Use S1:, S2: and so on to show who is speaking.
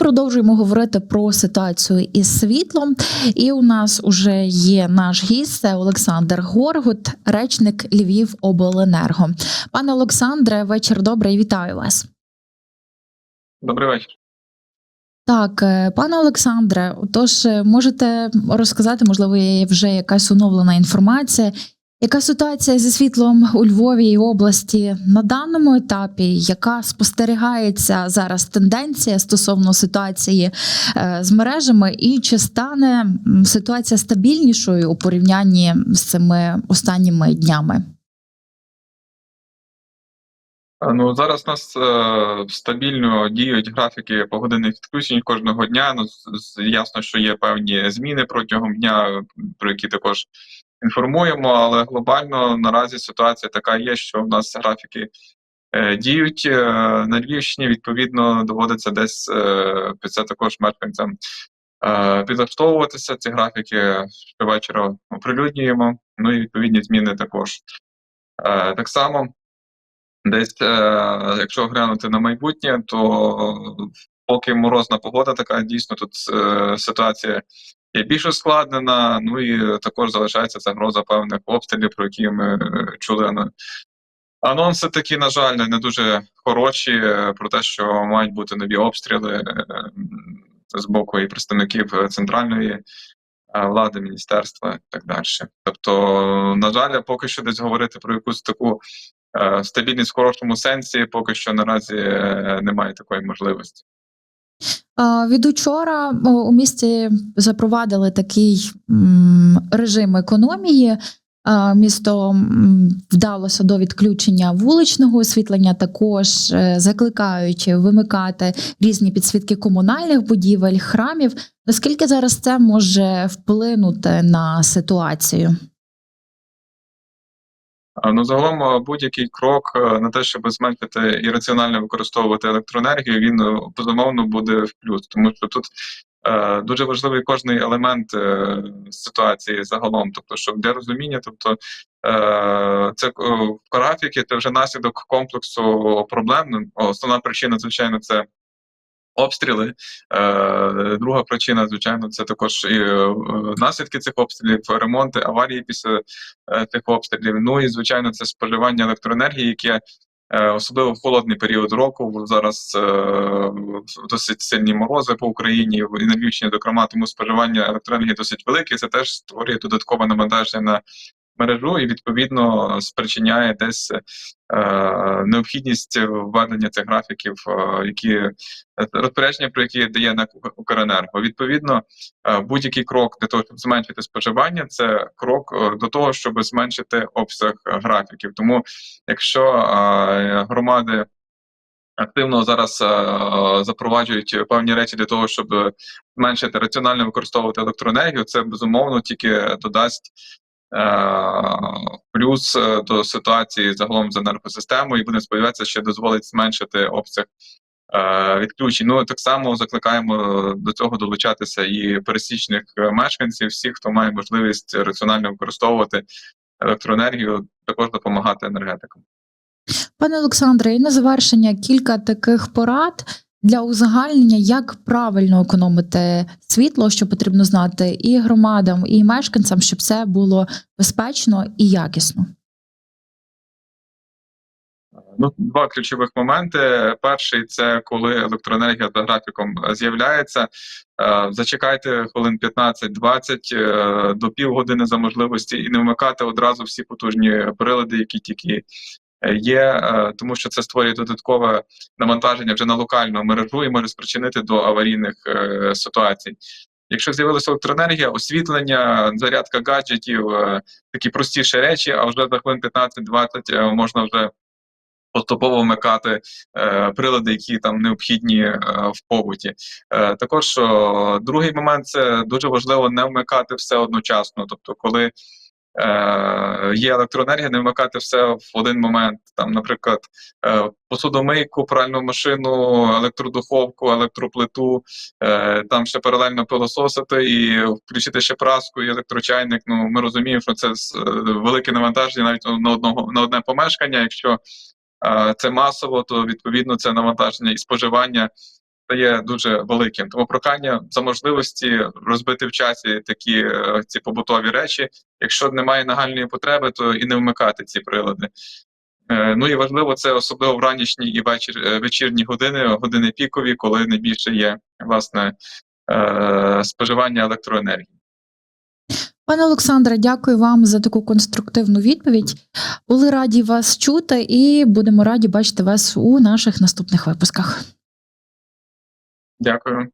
S1: продовжуємо говорити про ситуацію із світлом. І у нас уже є наш гість це Олександр Горгут, речник Львів Обленерго. Пане Олександре, вечір добрий. Вітаю вас.
S2: Добрий вечір.
S1: Так, е, пане Олександре, отож, е, можете розказати, можливо, є вже якась оновлена інформація. Яка ситуація зі світлом у Львові і області на даному етапі? Яка спостерігається зараз тенденція стосовно ситуації е, з мережами, і чи стане ситуація стабільнішою у порівнянні з цими останніми днями?
S2: Ну зараз у нас е, стабільно діють графіки погодинних відключень кожного дня. Ну ясно, що є певні зміни протягом дня, про які також інформуємо. Але глобально наразі ситуація така є, що в нас графіки е, діють е, на Львівщині. Відповідно, доводиться десь е, під це також мешканцям підлаштовуватися. Ці графіки щовечора оприлюднюємо. Ну і відповідні зміни також. Так само. Десь, якщо глянути на майбутнє, то поки морозна погода така, дійсно тут ситуація є більш ускладнена. Ну і також залишається загроза певних обстрілів, про які ми е, чули анонси такі, на жаль, не дуже хороші е, про те, що мають бути нові обстріли е, з боку і представників е, центральної е, влади, міністерства і так далі. Тобто, на жаль, поки що десь говорити про якусь таку е, стабільність в хорошому сенсі, поки що наразі е, немає такої можливості.
S1: А, Від учора у місті запровадили такий режим економії. Місто вдалося до відключення вуличного освітлення, також е, закликають вимикати різні підсвітки комунальних будівель, храмів. Наскільки зараз це може вплинути на ситуацію?
S2: Ну, загалом, будь-який крок на те, щоб зменшити і раціонально використовувати електроенергію, він е, безумовно буде в плюс, тому що тут е, дуже важливий кожний елемент е, ситуації загалом. Тобто, щоб для розуміння, тобто е, це е, графіки, це вже наслідок комплексу проблем. Ну, Основна причина, звичайно, це. Обстріли. Е, друга причина, звичайно, це також і е, наслідки цих обстрілів, ремонти, аварії після е, тих обстрілів. Ну і звичайно, це споживання електроенергії, яке особливо в холодний період року. Зараз е, досить сильні морози по Україні і на Львівщині, зокрема, тому споживання електроенергії досить велике. Це теж створює додаткове навантаження на мережу і відповідно спричиняє десь необхідність введення цих графіків, е, які розпорядження, про які дає НАК Укренерго. Відповідно, е, будь-який крок для того, щоб зменшити споживання, це крок е, до того, щоб зменшити обсяг графіків. Тому, якщо е, громади активно зараз е, запроваджують певні речі для того, щоб зменшити раціонально використовувати електроенергію, це безумовно тільки додасть. Е, Плюс е, до ситуації загалом з енергосистемою, і будемо сподіватися, що дозволить зменшити обсяг е, відключень. Ну так само закликаємо до цього долучатися і пересічних мешканців, всіх, хто має можливість раціонально використовувати електроенергію, також допомагати енергетикам.
S1: Пане Олександре, і на завершення кілька таких порад для узагальнення, як правильно економити світло, що потрібно знати і громадам, і мешканцям, щоб це було безпечно і якісно.
S2: Ну, два ключових моменти. Перший це коли електроенергія за графіком з'являється. Е, Зачекайте хвилин 15-20 е, до півгодини за можливості і не вмикати одразу всі потужні прилади, які тільки є, е, тому що це створює додаткове навантаження вже на локальну мережу і може спричинити до аварійних е, ситуацій. Якщо з'явилася електроенергія, освітлення, зарядка гаджетів, е, такі простіші речі, а вже за хвилин 15-20 е, можна вже поступово вмикати е, прилади, які там необхідні е, в побуті. Е, також другий момент це дуже важливо не вмикати все одночасно. Тобто, коли е, є електроенергія, не вмикати все в один момент. Там, наприклад, е, посудомийку, пральну машину, електродуховку, електроплиту, е, там ще паралельно пилососити і включити ще праску і електрочайник. Ну ми розуміємо, що це е, велике навантаження навіть на одного на одне помешкання. Якщо е, це масово, то відповідно це навантаження і споживання стає дуже великим. Тому прохання за можливості розбити в часі такі е, ці побутові речі. Якщо немає нагальної потреби, то і не вмикати ці прилади. Е, Ну і важливо це особливо в ранішні і вечір, е, вечірні години, години пікові, коли найбільше є власне споживання електроенергії.
S1: Пане Олександре, дякую вам за таку конструктивну відповідь. Були раді вас чути і будемо раді бачити вас у наших наступних випусках.
S2: Дякую.